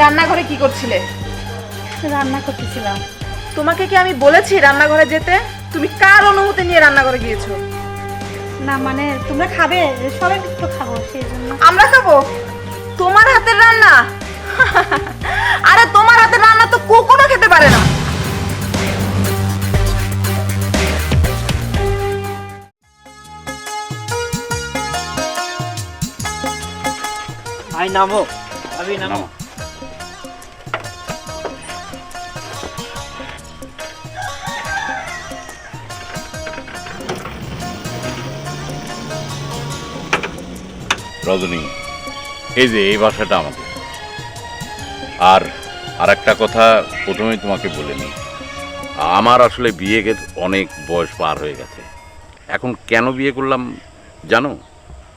রান্নাঘরে কি করছিলে? রান্না করতেছিলাম। তোমাকে কি আমি বলেছি রান্নাঘরে যেতে? তুমি কার অনুমতি নিয়ে রান্নাঘরে গিয়েছো? না মানে তোমরা খাবে? সবাই তো খাব সেই জন্য। আমরা খাব? তোমার হাতের রান্না? আরে তোমার হাতের রান্না তো কুকুরও খেতে পারে না। ভাই নামো। ভাবি নামো। রজনী, এই যে এই বাসাটা আমাদের। আর আর একটা কথা প্রথমেই তোমাকে বলে নিই, আমার আসলে বিয়ে গে- অনেক বয়স পার হয়ে গেছে। এখন কেন বিয়ে করলাম জানো?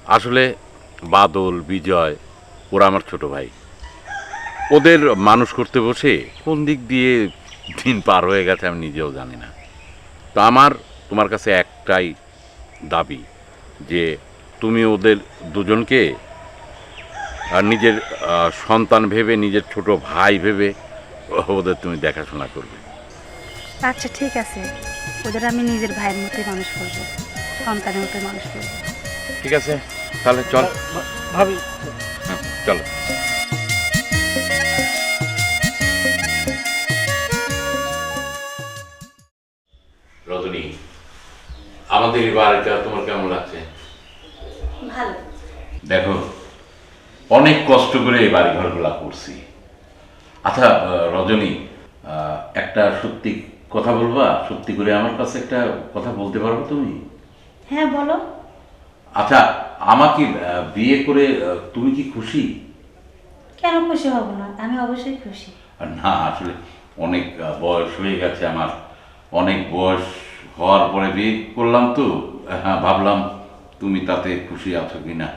আসলে বাদল, বিজয়, ওরা আমার ছোট ভাই। ওদের মানুষ করতে বসে কোন দিক দিয়ে দিন পার হয়ে গেছে আমি নিজেও জানি না। তো আমার, তোমার কাছে একটাই দাবি যে তুমি ওদের দুজনকে আর নিজের সন্তান ভেবে নিজের ছোট ভাই ভেবে ওদের তুমি দেখাশোনা করবে। আচ্ছা ঠিক আছে। ওদের আমি নিজের ভাইয়ের মতোই মানুষ করব। সন্তানের মতোই মানুষ করব। ঠিক আছে? তাহলে চল। ভাবি। হ্যাঁ, চলো। রজনী আমাদের বাড়িটা ভালো দেখো অনেক কষ্ট করে এই বাড়ি ঘরগুলা করছি। আচ্ছা রজনী একটা সত্যি কথা বলবা? সত্যি করে আমার কাছে একটা কথা বলতে পারব তুমি? হ্যাঁ বলো। আচ্ছা আমাকে বিয়ে করে তুমি কি খুশি? কেন খুশি হব না? আমি অবশ্যই খুশি। না আসলে অনেক বয়স হয়ে গেছে আমার। অনেক বয়স হওয়ার পরে বিয়ে করলাম তো। হ্যাঁ ভাবলাম তুমি তাতে খুশি আছো কি না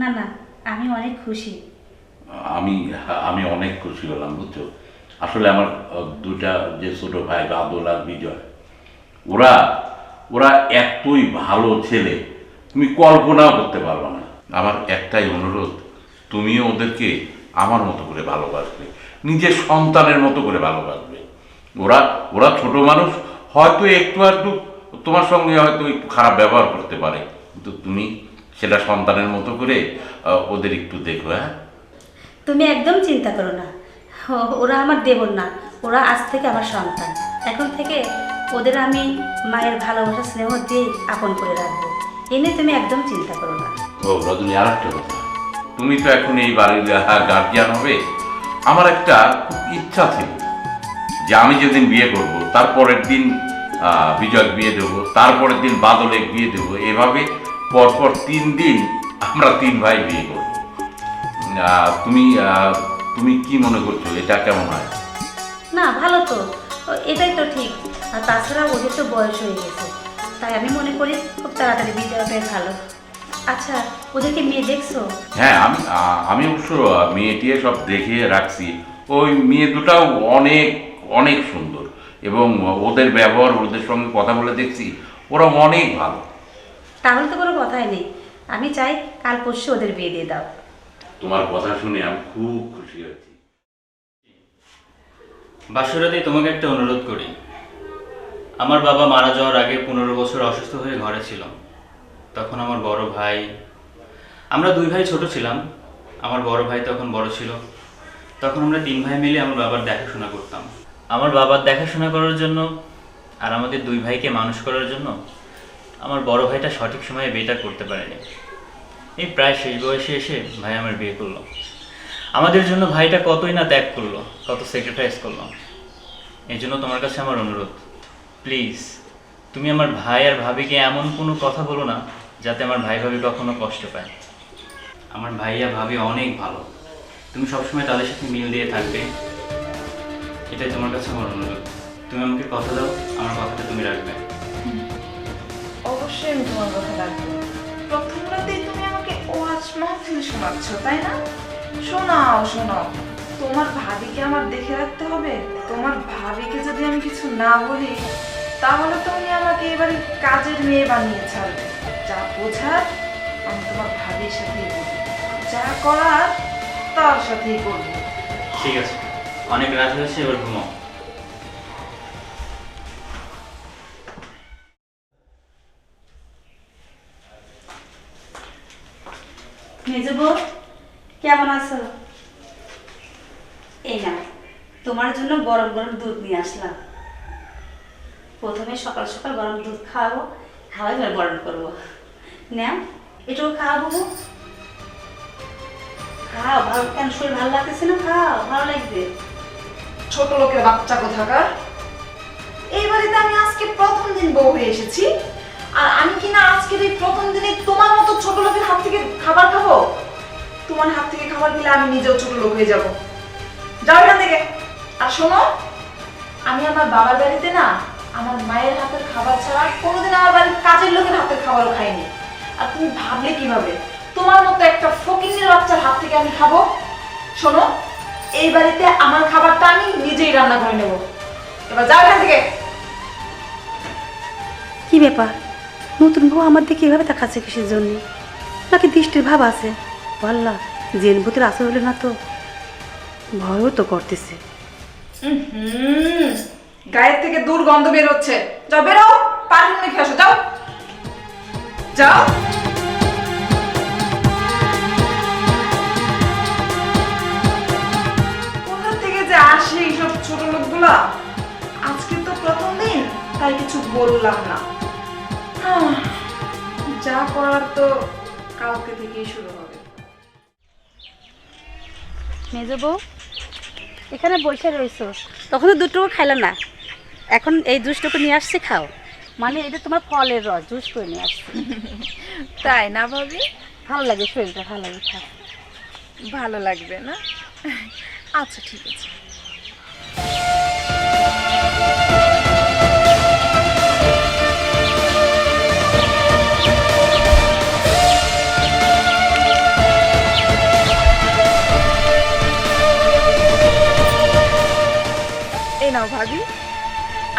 না না, আমি অনেক খুশি। আমি আমি অনেক খুশি হলাম, বুঝছ? আসলে আমার দুটা যে ছোট ভাই, বাদল আর বিজয়, ওরা ওরা এতই ভালো ছেলে, তুমি কল্পনাও করতে পারবে না। আমার একটাই অনুরোধ, তুমিও ওদেরকে আমার মতো করে ভালোবাসবে, নিজের সন্তানের মতো করে ভালোবাসবে। ওরা ওরা ছোট মানুষ, হয়তো একটু একটু তোমার সঙ্গে হয়তো একটু খারাপ ব্যবহার করতে পারে, কিন্তু তুমি সেটা সন্তানের মতো করে ওদের একটু দেখো হ্যাঁ? তুমি একদম চিন্তা করো না। ওরা আমার দেবর না ওরা আজ থেকে আমার সন্তান। এখন থেকে ওদের আমি মায়ের ভালোবাসা স্নেহ দিয়ে আপন করে রাখব। এ নিয়ে তুমি একদম চিন্তা করো না। ও রজনী আর একটা কথা। তুমি তো এখন এই বাড়ির গার্জিয়ান হবে। আমার একটা খুব ইচ্ছা ছিল যে আমি যেদিন বিয়ে করব তারপরের দিন বিজয় বিয়ে দেবো তারপরের দিন বাদলে বিয়ে দেবো এভাবে পরপর তিন দিন আমরা তিন ভাই বিয়ে করব। তুমি তুমি কি মনে করছ এটা কেমন হয়? না ভালো তো। এটাই তো ঠিক। আর তাছাড়া ওদের তো বয়স হয়ে গেছে। তাই আমি মনে করি খুব তাড়াতাড়ি বিয়ে দেওয়াটাই ভালো। আচ্ছা ওদেরকে মেয়ে দেখছ? হ্যাঁ আমি আমি অবশ্য মেয়েটিয়ে সব দেখে রাখছি। ওই মেয়ে দুটাও অনেক অনেক সুন্দর। এবং ওদের ব্যবহার ওদের সঙ্গে কথা বলে দেখছি ওরা অনেক ভালো। তাহলে তো কোনো কথাই নেই। আমি চাই কাল পরশু ওদের বিয়ে দিয়ে দাও। তোমার কথা শুনে আমি খুব খুশি হয়েছি। বাসুরাদি তোমাকে একটা অনুরোধ করি। আমার বাবা মারা যাওয়ার আগে পনেরো বছর অসুস্থ হয়ে ঘরে ছিল। তখন আমার বড় ভাই আমরা দুই ভাই ছোট ছিলাম। আমার বড় ভাই তখন বড় ছিল। তখন আমরা তিন ভাই মিলে আমার বাবার দেখাশোনা করতাম। আমার বাবার দেখাশোনা করার জন্য আর আমাদের দুই ভাইকে মানুষ করার জন্য আমার বড় ভাইটা সঠিক সময়ে বিয়েটা করতে পারেনি। এই প্রায় শেষ বয়সে এসে ভাই আমার বিয়ে করল। আমাদের জন্য ভাইটা কতই না ত্যাগ করল, কত স্যাক্রিফাইস করল। এই জন্য তোমার কাছে আমার অনুরোধ প্লিজ তুমি আমার ভাই আর ভাবিকে এমন কোনো কথা বলো না যাতে আমার ভাই ভাবি কখনো কষ্ট পায়। আমার ভাইয়া ভাবি অনেক ভালো। তুমি সবসময় তাদের সাথে মিল দিয়ে থাকবে। এটাই তোমার কাছে আমার অনুরোধ। তুমি আমাকে কথা দাও, আমার কথাটা তুমি রাখবে। অবশ্যই আমি তোমার কথা রাখব। প্রথম রাতেই তুমি আমাকে ওয়াজ মাহফিল শোনাচ্ছ, তাই না? শোনাও শোনাও। তোমার ভাবিকে আমার দেখে রাখতে হবে। তোমার ভাবিকে যদি আমি কিছু না বলি, তাহলে তুমি আমাকে এবারে কাজের মেয়ে বানিয়ে ছাড়বে। যা বোঝার আমি তোমার ভাবির সাথেই বলি যা করার তার সাথেই করব ঠিক আছে। অনেক রাত হয়েছে, এবার ঘুমাও। মেজো কেমন আছো? এই না তোমার জন্য গরম গরম দুধ নিয়ে আসলাম। প্রথমে সকাল সকাল গরম দুধ খাওয়াবো খাওয়াই করব। এটাও খাওয়াবো খাও, ভালো, কেন শরীর ভালো লাগতেছে না? খাও, ভালো লাগবে। ছোট লোকের বাচ্চা কোথাকার? এই বাড়িতে আমি আজকে প্রথম দিন বউ হয়ে এসেছি। আর আমি কিনা আজকের এই প্রথম দিনে তোমার মতো ছোট লোকের হাত থেকে খাবার খাব? তোমার হাত থেকে খাবার দিলে আমি নিজেও ছোট লোক হয়ে যাব। যাও এখান থেকে। আর শোনো, আমি আমার বাবার বাড়িতে না আমার মায়ের হাতের খাবার ছাড়া কোনোদিন আমার বাড়ির কাজের লোকের হাতের খাবারও খাইনি। আর তুমি ভাবলে কীভাবে? তোমার মতো একটা ফকিনের বাচ্চার হাত থেকে আমি খাব? শোনো, এই বাড়িতে আমার খাবারটা আমি নিজেই রান্না করে নেব। এবার যাও এখান থেকে। কি ব্যাপার? নতুন বউ আমার দিকে এভাবে তাকাচ্ছে কিসের জন্য? নাকি দৃষ্টির ভাব আছে? বললা জেন ভূতের আসর হলে না তো? ভয়ও তো করতেছে। গায়ের থেকে দুর্গন্ধ বের হচ্ছে। যাও, বেরো পারফিউম মেখে আসো, যাও। যাও। কোথা থেকে যে আসে এইসব ছোট লোকগুলা? আজকে তো প্রথম দিন, তাই কিছু বললাম না। যা করার তো কালকে থেকেই শুরু হবে। মেজো বউ এখানে বসে রয়েছো তখন তো দুটো খাইলাম না। এখন এই জুসটুকু নিয়ে আসছি খাও। মানে এটা তোমার ফলের রস জুস করে নিয়ে আসছি। তাই না ভাবি? ভালো লাগে শরীরটা ভালো লাগে খাও ভালো লাগবে না? আচ্ছা ঠিক আছে। নাও ভাবি।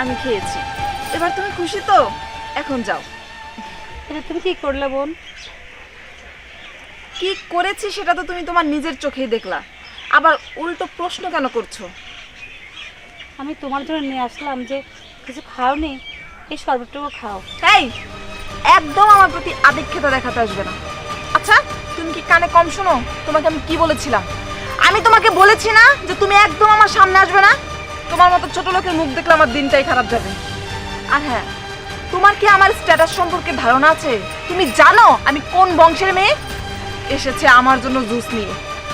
আমি খেয়েছি। এবার তুমি খুশি তো? এখন যাও। এটা তুমি কি করলে বোন? কি করেছি সেটা তো তুমি তোমার নিজের চোখেই দেখলা। আবার উল্টো প্রশ্ন কেন করছ? আমি তোমার জন্য নিয়ে আসলাম যে কিছু খাওনি এই শরবতটুকু খাও। এই একদম আমার প্রতি আদিক্ষেতা দেখাতে আসবে না। আচ্ছা তুমি কি কানে কম শোনো? তোমাকে আমি কি বলেছিলাম? আমি তোমাকে বলেছি না যে তুমি একদম আমার সামনে আসবে না? তোমার মতো ছোট লোকের মুখ দেখলে আমার দিনটাই খারাপ যাবে। আর হ্যাঁ তোমার কি আমার স্ট্যাটাস সম্পর্কে ধারণা আছে? তুমি জানো আমি কোন বংশের মেয়ে? এসেছে আমার জন্য জুস নিয়ে।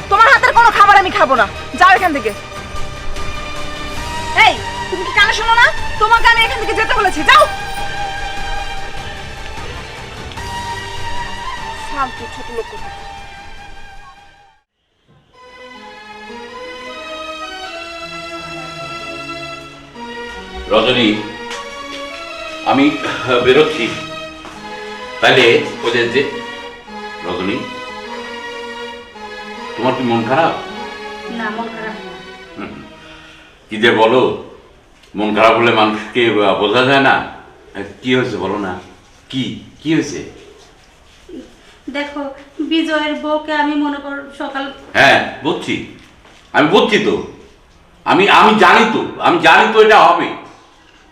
তোমার হাতের কোনো খাবার আমি খাব না। যাও এখান থেকে। এই, তুমি কি কানে শোনো না? তোমাকে আমি এখান থেকে যেতে বলেছি। যাও। ছোট লোক কোথাকার। রজনী আমি বেরোচ্ছি। তাইলে ওদের যে রজনী তোমার কি মন খারাপ? না মন খারাপ। কি যে বলো মন খারাপ হলে মানুষকে বোঝা যায় না। কি হয়েছে বলো না। কি কি হয়েছে? দেখো বিজয়ের বউকে আমি মনে কর সকাল হ্যাঁ বুঝছি। আমি বুঝছি তো। আমি আমি জানি তো আমি জানি তো এটা হবে।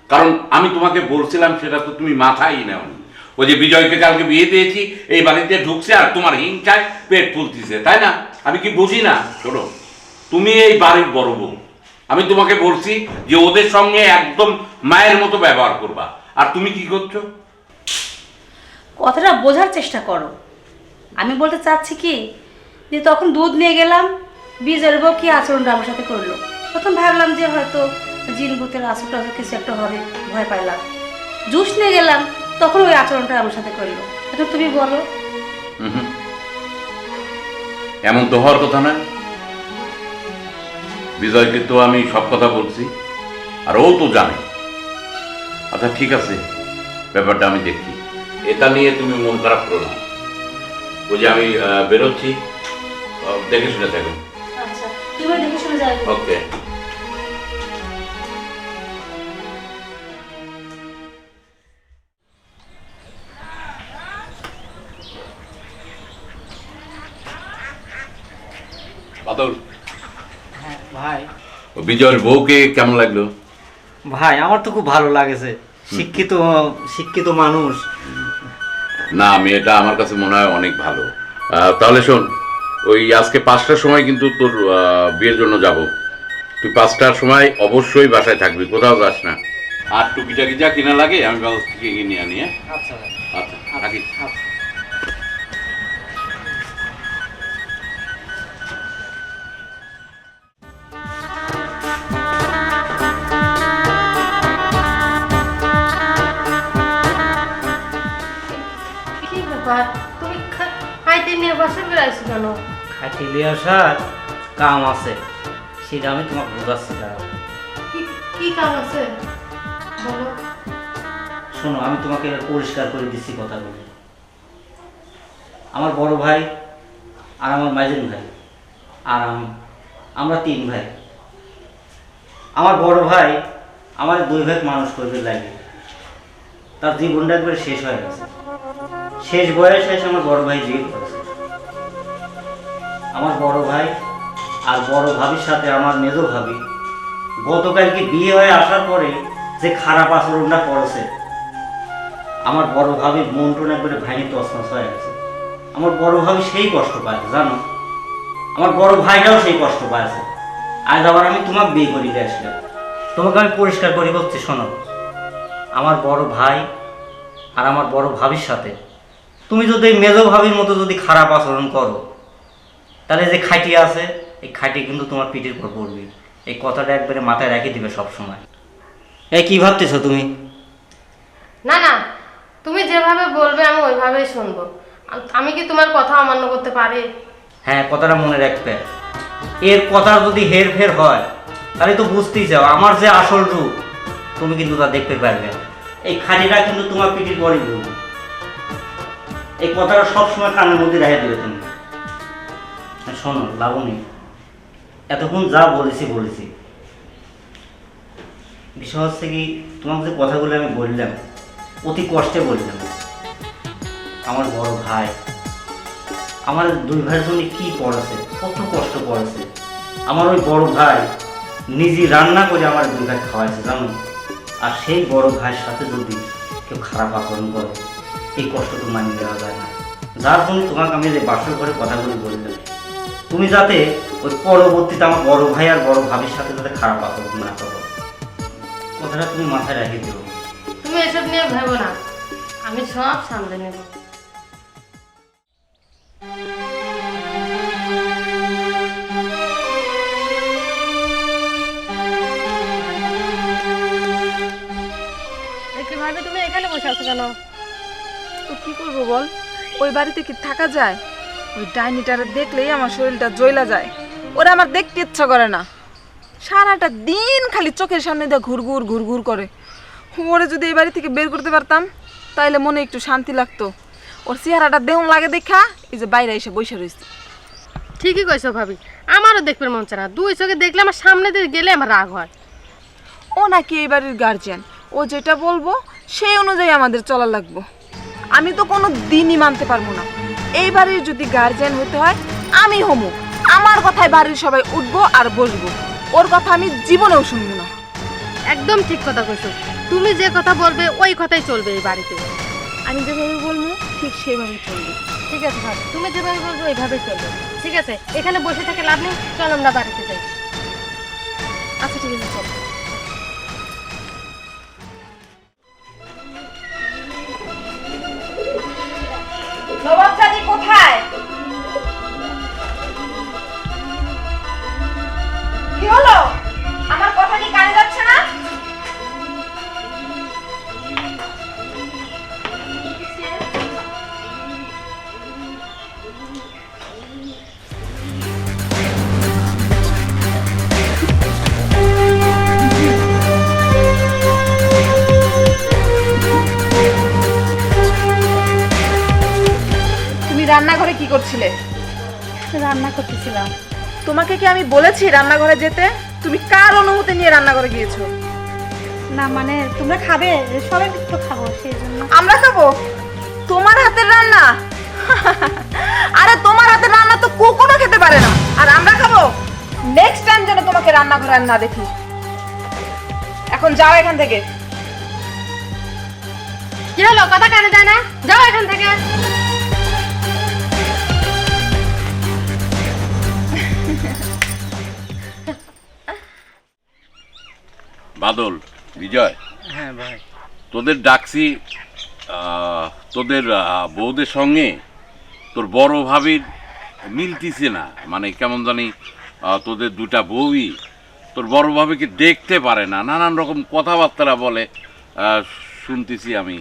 কারণ আমি তোমাকে বলছিলাম সেটা তো তুমি মাথায় নেও ওই যে বিজয়কে কালকে বিয়ে দিয়েছি, এই বাড়িতে ঢুকছে আর তোমার হিংসায় পেট ফুলতিছে, তাই না? আমি কি বুঝি না? শোনো, তুমি এই বাড়ির বড় বউ। আমি তোমাকে বলছি যে ওদের সঙ্গে একদম মায়ের মতো ব্যবহার করবা। আর তুমি কি করছ? কথাটা বোঝার চেষ্টা করো। আমি বলতে চাচ্ছি কি, যে তখন দুধ নিয়ে গেলাম বউ কি আচরণটা আমার সাথে করল? প্রথম ভাবলাম যে হয়তো জিন ভূতের আচর টাচর কিছু একটা হবে ভয় পাইলাম। জুস নিয়ে গেলাম তখন ওই আচরণটা আমার সাথে করল। এখন তুমি বলো। এমন তো হওয়ার কথা না। বিজয়কে তো আমি সব কথা বলছি আর ও তো জানে। আচ্ছা ঠিক আছে ব্যাপারটা আমি দেখি। এটা নিয়ে তুমি মন খারাপ করো না। ওই যে আমি বেরোচ্ছি। দেখে শুনে থাকো। আচ্ছা তুমি দেখে শুনে যাবে ওকে। বিজয়ের বউকে কেমন লাগল? ভাই আমার তো খুব ভালো লাগেছে। শিক্ষিত শিক্ষিত মানুষ। না মেয়েটা আমার কাছে মনে হয় অনেক ভালো। তাহলে শোন ওই আজকে পাঁচটার সময় কিন্তু তোর বিয়ের জন্য যাব। তুই পাঁচটার সময় অবশ্যই বাসায় থাকবি কোথাও যাস না। আর টুকিটাকি যা কিনা লাগে আমি ব্যবস্থা কিনে আনি হ্যাঁ? আচ্ছা আচ্ছা রাখি বসে বেড়াইছো কেন? আসার কাম আছে। সেটা আমি তোমাকে বোঝাচ্ছি দাঁড়াও। কি কি কাজ আছে? বলো। শোনো আমি তোমাকে পরিষ্কার করে দিচ্ছি কথাগুলো। আমার বড় ভাই আর আমার মাইজিন ভাই। আর আমি আমরা তিন ভাই। আমার বড় ভাই আমার দুই ভাই মানুষ করবে লাগে। তার জীবনটা একবার শেষ হয়ে গেছে। শেষ বয়সে এসে আমার বড় ভাই করেছে আমার বড় ভাই আর বড় ভাবির সাথে আমার মেজো ভাবি। গতকালকে বিয়ে হয়ে আসার পরে যে খারাপ আচরণটা করেছে, আমার বড় ভাবির মন টন একবারে ভাঙে তসনস হয়ে গেছে। আমার বড় ভাবি সেই কষ্ট পাচ্ছে জানো? আমার বড় ভাইটাও সেই কষ্ট পাচ্ছে আজ আবার আমি তোমাকে বিয়ে করিতে আসলাম। তোমাকে আমি পরিষ্কার করি, বলছি, শোনো। আমার বড় ভাই আর আমার বড় ভাবির সাথে তুমি যদি মেজো ভাবির মতো যদি খারাপ আচরণ করো তাহলে যে খাইটি আছে এই খাইটি কিন্তু তোমার পিঠের উপর পড়বে। এই কথাটা একবারে মাথায় রেখে দিবে সব সময় এই কি ভাবতেছো তুমি? না না তুমি যেভাবে বলবে আমি ওইভাবেই শুনব। আমি কি তোমার কথা অমান্য করতে পারি? হ্যাঁ কথাটা মনে রাখবে। এর কথা যদি হের ফের হয় তাহলে তো বুঝতেই চাও আমার যে আসল রূপ তুমি কিন্তু তা দেখতে পারবে। এই খাটিটা কিন্তু তোমার পিঠির পরই এই কথাটা সবসময় কানের মধ্যে রেখে দেবে তুমি। শোনো, লাবণী। এতক্ষণ যা বলেছি বলেছি। বিষয় হচ্ছে কি, তোমাকে যে কথাগুলো আমি বললাম, অতি কষ্টে বললাম। আমার বড় ভাই, আমার দুই ভাইয়ের জন্য কি পড়েছে, কত কষ্ট করেছে আমার ওই বড় ভাই নিজে রান্না করে আমার দুই ভাই খাওয়াইছে, জানো? আর সেই বড় ভাইয়ের সাথে যদি কেউ খারাপ আচরণ করে, এই কষ্ট তো মানিয়ে দেওয়া যায় না। যার জন্য তোমাকে আমি যে বাসর ঘরে কথাগুলি বললাম তুমি যাতে ওই পরবর্তীতে আমার বড় ভাই আর বড় ভাবির সাথে যাতে খারাপ আচরণ না করো। কথাটা তুমি মাথায় রেখে দিও। তুমি এসব নিয়ে ভেবো না। আমি সব সামলে নেব। ভাবি তুমি এখানে বসে আছো কেন? তো কি করব বল? ওই বাড়িতে কি থাকা যায়? ওই ডাইনিটারে দেখলেই আমার শরীরটা জ্বলা যায়। ওরা আমার দেখতে ইচ্ছা করে না। সারাটা দিন খালি চোখের সামনে দিয়ে ঘুরঘুর ঘুরঘুর করে। ওরে যদি এই বাড়ি থেকে বের করতে পারতাম তাইলে মনে একটু শান্তি লাগতো। ওর চেহারাটা দেহন লাগে দেখা এই যে বাইরে এসে বসে রয়েছে ঠিকই কইছো ভাবি আমারও দেখবে মন চায় না। দুই চোখে দেখলে আমার সামনে দিয়ে গেলে আমার রাগ হয়। ও নাকি এই বাড়ির গার্জিয়ান ও যেটা বলব সেই অনুযায়ী আমাদের চলা লাগবো। আমি তো কোনো দিনই মানতে পারব না। এই বাড়ির যদি গার্জিয়ান হতে হয় আমি হমু। আমার কথায় বাড়ির সবাই উঠবো আর বসবো। ওর কথা আমি জীবনেও শুনব না। একদম ঠিক কথা কইছো। তুমি যে কথা বলবে ওই কথাই চলবে এই বাড়িতে। আমি যেভাবে বলব ঠিক সেভাবে চলবে। ঠিক আছে ভাই তুমি যেভাবে বলবে ওইভাবেই চলবে। ঠিক আছে এখানে বসে থেকে লাভ নেই চল আমরা বাড়িতে যাই। আচ্ছা ঠিক আছে চল। রান্নাঘরে কি করছিলে? রান্না করতেছিলাম। তোমাকে কি আমি বলেছি রান্নাঘরে যেতে? তুমি কার অনুমতি নিয়ে রান্নাঘরে গিয়েছো? না মানে তোমরা খাবে সবাই তো খাব সেই জন্য। আমরা খাব? তোমার হাতের রান্না? আরে তোমার হাতের রান্না তো কোকোনো খেতে পারে না। আর আমরা খাব? নেক্সট টাইম যেন তোমাকে রান্নাঘরে আর না দেখি। এখন যাও এখান থেকে। কি হলো? কথা কানে যায় না? যাও এখান থেকে। বাদল বিজয়। হ্যাঁ ভাই। তোদের ডাকছি তোদের বউদের সঙ্গে তোর বড় ভাবির মিলতিছে না। মানে কেমন জানি তোদের দুটা বউই তোর বড় ভাবিকে দেখতে পারে না। নানান রকম কথাবার্তা বলে শুনতেছি আমি।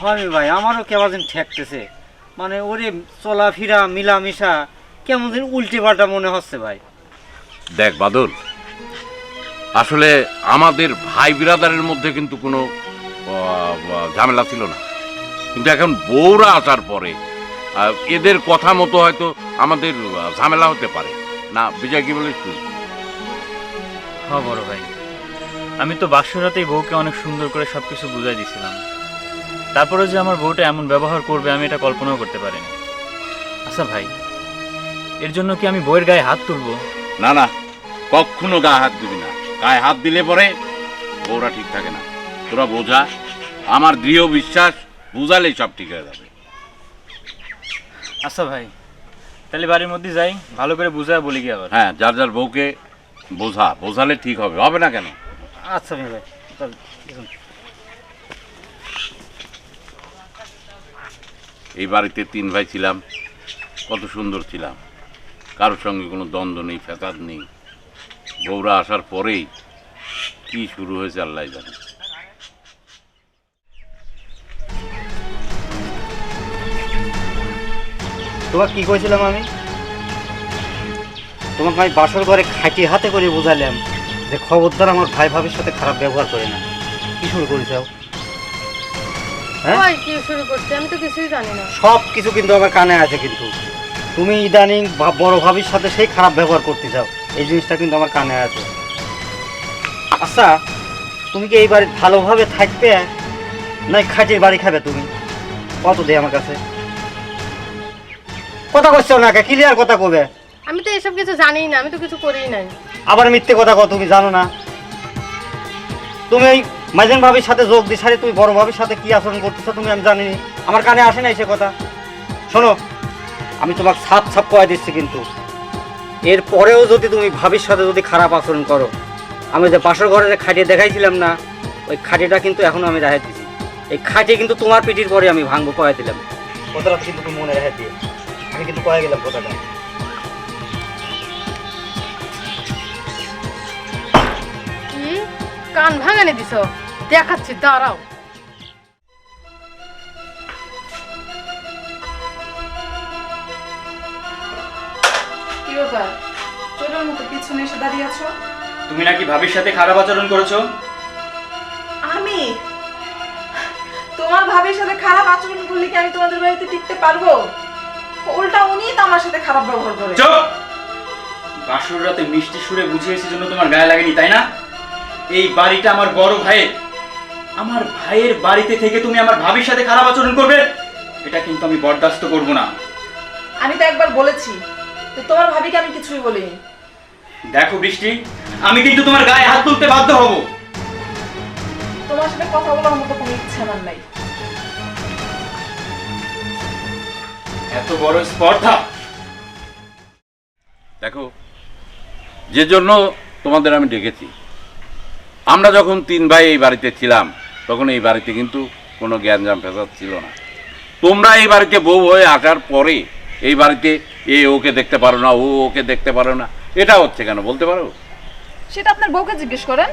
হয় ভাই আমারও কেমন যেন ঠেকতেছে। মানে ওরে চলাফেরা মিলামিশা কেমন উল্টে পাল্টা মনে হচ্ছে ভাই। দেখ বাদল আসলে আমাদের ভাই বিরাদারের মধ্যে কিন্তু কোনো ঝামেলা ছিল না। কিন্তু এখন বউরা আসার পরে এদের কথা মতো হয়তো আমাদের ঝামেলা হতে পারে। না বিজয় কি বলিস তুই? হ্যাঁ বড় ভাই। আমি তো বাসরাতেই বউকে অনেক সুন্দর করে সব কিছু বুঝাই দিছিলাম। তারপরে যে আমার বউটা এমন ব্যবহার করবে আমি এটা কল্পনাও করতে পারিনি। আচ্ছা ভাই এর জন্য কি আমি বউয়ের গায়ে হাত তুলবো? না না কখনো গায়ে হাত দিবি না। গায়ে হাত দিলে পরে বউরা ঠিক থাকে না। তোরা বোঝা আমার দৃঢ় বিশ্বাস বুঝালেই সব ঠিক হয়ে যাবে। আচ্ছা ভাই তাহলে বাড়ির মধ্যে যাই ভালো করে বুঝায় বলি কি আবার। হ্যাঁ যার যার বউকে বোঝা বোঝালে ঠিক হবে হবে না কেন? আচ্ছা ভাই ভাই এই বাড়িতে তিন ভাই ছিলাম কত সুন্দর ছিলাম। কারোর সঙ্গে কোনো দ্বন্দ্ব নেই ফ্যাসাদ নেই। বউরা আসার পরেই কি শুরু হয়েছে আল্লাহ জানে। তোমার কি কইছিলাম আমি? তোমাকে আমি বাসর ঘরে খাটি হাতে করে বোঝালাম যে খবরদার আমার ভাই ভাবির সাথে খারাপ ব্যবহার করে না। কি শুরু করেছাও হ্যাঁ? ওই কি শুরু করছে? আমি তো কিছুই জানি না। সব কিছু কিন্তু আমার কানে আছে কিন্তু। তুমি ইদানিং বড় ভাবির সাথে সেই খারাপ ব্যবহার করতে চাও। এই জিনিসটা কিন্তু আমার কানে আছে। আচ্ছা তুমি কি এই বাড়ি ভালোভাবে থাকবে? না খাটির বাড়ি খাবে তুমি? কত দে আমার কাছে। কথা করছ না ক্লিয়ার কথা কবে আমি তো এসব কিছু জানিই না আমি তো কিছু করিই নাই। আবার মিথ্যে কথা কও তুমি জানো না। তুমি এই মাইজান ভাবির সাথে যোগ দি সারে তুমি বড় ভাবির সাথে কি আচরণ করতেছো তুমি আমি জানি নি। আমার কানে আসে নাই সে কথা। শোনো আমি তোমাকে সাপ সাপ কয়ে দিচ্ছি কিন্তু। এর পরেও যদি তুমি ভাবির সাথে যদি খারাপ আচরণ করো আমি যে বাসর ঘরে যে খাটিয়ে দেখাইছিলাম না ওই খাটিটা কিন্তু এখনও আমি রেহাই দিছি। এই খাটিয়ে কিন্তু তোমার পিঠির পরে আমি ভাঙবো কয়ে দিলাম। কথাটা কিন্তু তুমি মনে রেহাই দিয়ে আমি কিন্তু কয়ে গেলাম কথাটা। কি কান ভাঙানি দিছ? দেখাচ্ছি দাঁড়াও। ব্যাপার? চোরের মতো পিছনে এসে দাঁড়িয়ে আছো? তুমি নাকি ভাবির সাথে খারাপ আচরণ করেছ? আমি? তোমার ভাবির সাথে খারাপ আচরণ করলে কি আমি তোমাদের বাড়িতে টিকতে পারব? উল্টা উনি তো আমার সাথে খারাপ ব্যবহার করে। চুপ! বাসর রাতে মিষ্টি সুরে বুঝিয়েছি জন্য তোমার গায়ে লাগেনি তাই না? এই বাড়িটা আমার বড় ভাইয়ের। আমার ভাইয়ের বাড়িতে থেকে তুমি আমার ভাবির সাথে খারাপ আচরণ করবে? এটা কিন্তু আমি বরদাস্ত করব না। আমি তো একবার বলেছি তো তোমার ভাবিকে আমি কিছুই বলিনি। দেখো বৃষ্টি আমি কিন্তু তোমার গায়ে হাত তুলতে বাধ্য হব। তোমার সাথে কথা বলার মতো কোনো ইচ্ছা আমার নাই। এত বড় স্পর্ধা। দেখো যে জন্য তোমাদের আমি ডেকেছি। আমরা যখন তিন ভাই এই বাড়িতে ছিলাম তখন এই বাড়িতে কিন্তু কোনো জ্ঞানজাম ফেসাদ ছিল না। তোমরা এই বাড়িতে বউ হয়ে আসার পরে এই বাড়িতে এ ওকে দেখতে পারো না ও ওকে দেখতে পারো না। এটা হচ্ছে কেন বলতে পারো? সেটা আপনার বউকে জিজ্ঞেস করেন।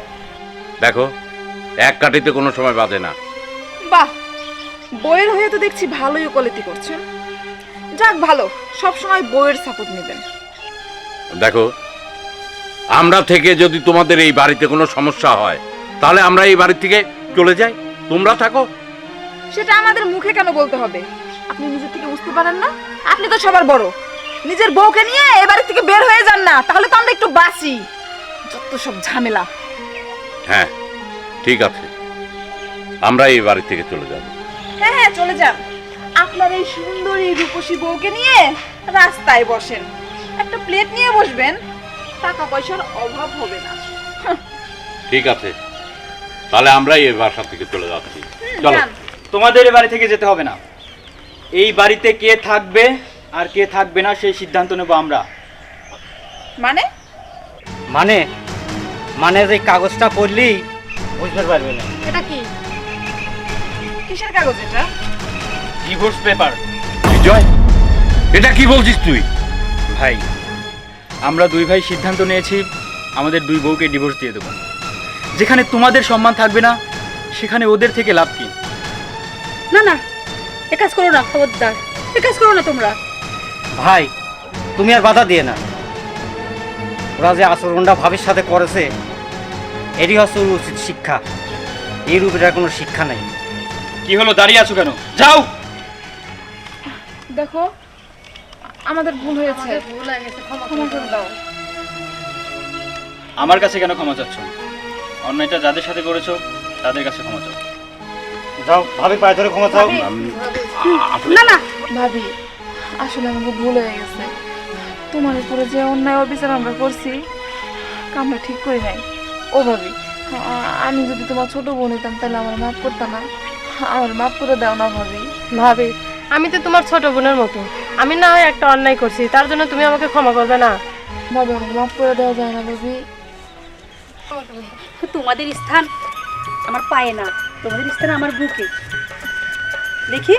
দেখো এক কাঠিতে কোনো সময় বাজে না। বাহ বইয়ের হয়ে তো দেখছি ভালোই ওকলিতি করছেন। যাক ভালো সব সময় বইয়ের সাপোর্ট নেবেন। দেখো আমরা থেকে যদি তোমাদের এই বাড়িতে কোনো সমস্যা হয় তাহলে আমরা এই বাড়ি থেকে চলে যাই। তোমরা থাকো। সেটা আমাদের মুখে কেন বলতে হবে? আপনি নিজের থেকে বুঝতে পারেন না? আপনি তো সবার বড়। নিজের বউকে নিয়ে এবারে থেকে বের হয়ে যান না তাহলে তো আমরা একটু বাঁচি। যত সব ঝামেলা। হ্যাঁ ঠিক আছে। আমরা এই বাড়ি থেকে চলে যাব। হ্যাঁ হ্যাঁ চলে যান। আপনার এই সুন্দরী রূপসী বউকে নিয়ে রাস্তায় বসেন। একটা প্লেট নিয়ে বসবেন টাকা পয়সার অভাব হবে না। ঠিক আছে। তাহলে আমরাই এই বাসা থেকে চলে যাচ্ছি। চলো। তোমাদের এ বাড়ি থেকে যেতে হবে না। এই বাড়িতে কে থাকবে আর কে থাকবে না সেই সিদ্ধান্ত নেব আমরা। মানে? মানে? মানে যে কাগজটা পড়লেই বুঝতে পারবে না। এটা কি? কিসের কাগজ এটা? ডিভোর্স পেপার বিজয় এটা কি বলছিস তুই? ভাই আমরা দুই ভাই সিদ্ধান্ত নিয়েছি আমাদের দুই বউকে ডিভোর্স দিয়ে দেবো। যেখানে তোমাদের সম্মান থাকবে না সেখানে ওদের থেকে লাভ কি? না না এ কাজ করো না খবরদার। এ কাজ করো না তোমরা। ভাই তুমি আর বাধা দিয়ে না। ওরা যে আচরণটা ভাবির সাথে করেছে এরই হচ্ছে ওর উচিত শিক্ষা। এই রূপের কোনো শিক্ষা নেই। কি হলো দাঁড়িয়ে আছো কেন? যাও! দেখো আমাদের ভুল হয়েছে। ভুল হয়ে গেছে ক্ষমা ক্ষমা করে দাও। আমার কাছে কেন ক্ষমা চাচ্ছ? অন্যায়টা যাদের সাথে করেছ তাদের কাছে ক্ষমা চাও। যাও ভাবি পায়ে ধরে ক্ষমা চাও। না না। ভাবি আসলে আমাকে ভুল হয়ে গেছে। তোমার উপরে যে অন্যায় অবিচার আমরা করছি কামরা ঠিক করি নাই। ও ভাবি আমি যদি তোমার ছোট বোন হইতাম তাহলে আমার মাফ করতাম না। আমার মাফ করে দাও না ভাবি। ভাবি আমি তো তোমার ছোট বোনের মতো। আমি না হয় একটা অন্যায় করছি তার জন্য তুমি আমাকে ক্ষমা করবে না। ভাবি আমাকে মাফ করে দেওয়া যায় না ভাবি। তোমাদের স্থান আমার পায়ে না তোমাদের স্থান আমার বুকে। দেখি।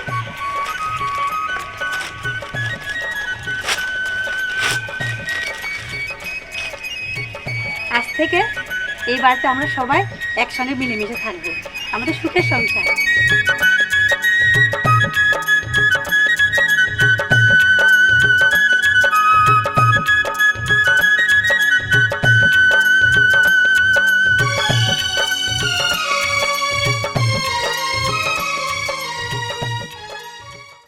থেকে এই বাড়িতে আমরা সবাই একসঙ্গে মিলেমিশে থাকব। আমাদের সুখের সংসার।